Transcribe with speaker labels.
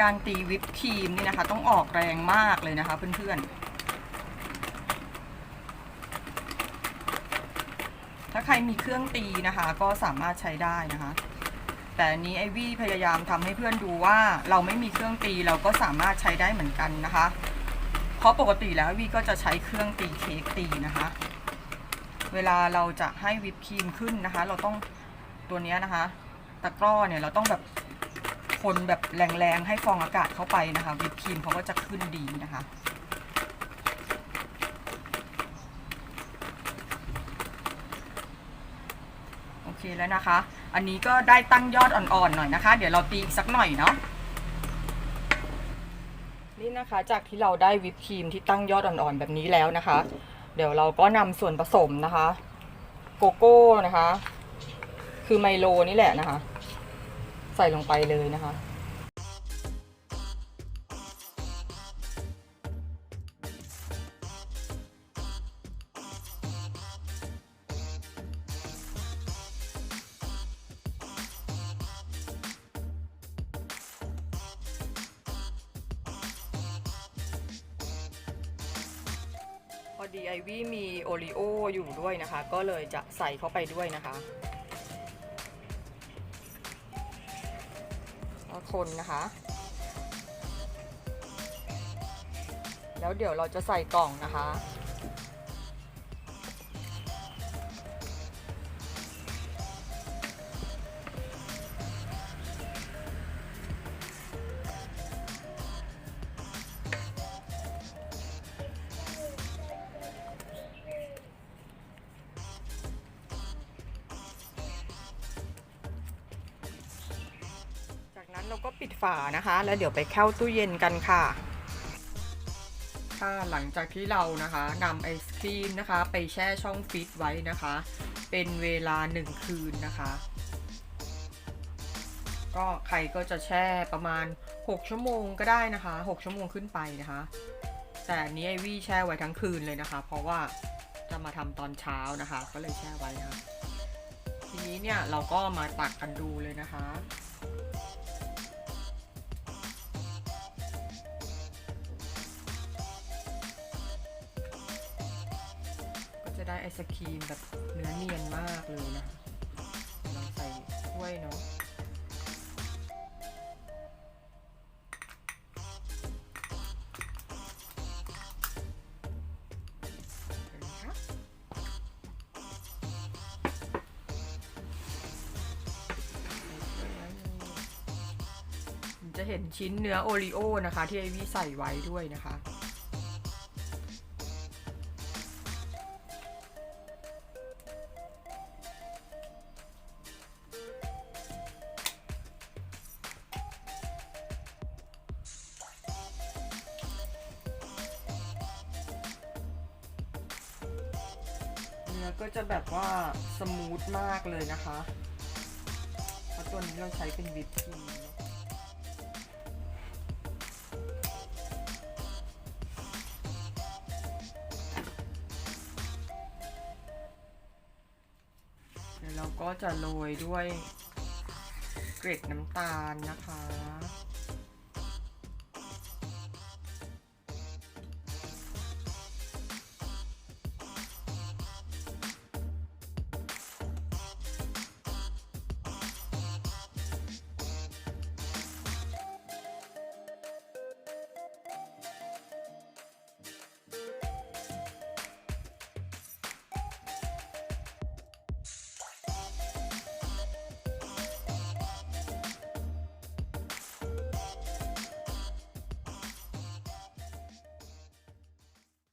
Speaker 1: การตีวิปครีมนี่นะคะ ต้องออกแรงมากเลยนะคะเพื่อนๆ ถ้าใครมีเครื่องตีนะคะก็สามารถใช้ได้นะคะ แต่อันนี้ไอวี่พยายามทำให้เพื่อนดูว่าเราไม่มีเครื่องตีเราก็สามารถใช้ได้เหมือนกันนะคะ เพราะปกติแล้วไอวี่ก็จะใช้เครื่องตีเค้กตีนะคะ เวลาเราจะให้วิปครีมขึ้นนะคะ เราต้องตัวนี้นะคะ ตะกร้อเนี่ยเราต้องแบบ คนแบบแรงๆ ให้ฟองอากาศเข้าไปนะคะวิปครีมเขาก็จะขึ้นดีนะคะโอเคแล้วนะคะ อันนี้ก็ได้ตั้งยอดอ่อนๆหน่อยนะคะ เดี๋ยวเราตีอีกสักหน่อยเนาะนี่นะคะจากที่เราได้วิปครีมที่ตั้งยอดอ่อนๆแบบนี้แล้วนะคะ เดี๋ยวเราก็นำส่วนผสมนะคะ โกโก้นะคะ คือไมโลนี่แหละนะคะ ส่ลงไปเลยนะคะ พอดีไอวี่มีโอรีโออยู่ด้วยนะคะ ก็เลยจะใส่เข้าไปด้วยนะคะ คนนะคะ แล้วเดี๋ยวเราจะใส่กล่องนะคะ เราก็ปิดฝานะคะ แล้วเดี๋ยวไปเข้าตู้เย็นกันค่ะค่ะหลังจากที่เรานะคะนำไอศครีมนะคะ ไปแช่ช่องฟรีซไว้นะคะ เป็นเวลาหนึ่งคืนนะคะ ก็ใครก็จะแช่ประมาณ 6 ชั่วโมงก็ได้นะคะ 6 ชั่วโมงขึ้นไปนะคะ แต่อันนี้ไอวี่แช่ไว้ทั้งคืนเลยนะคะ เพราะว่าจะมาทำตอนเช้านะคะ ก็เลยแช่ไว้นะคะทีนี้เนี่ยเราก็มาตักกันดูเลยนะคะ ได้ไอศครีมแบบเนื้อเนียนมากเลยนะคะเราใส่ถ้วยเนาะจะเห็นชิ้นเนื้อโอรีโอนะคะ ที่ไอวี่ใส่ไว้ด้วยนะคะ ก็จะแบบว่าสมูทมากเลยนะคะเพราะตัวนี้เราใช้เป็นวิปครีมเนอะเดี๋ยวเราก็จะโรยด้วยเกล็ดน้ำตาลนะคะ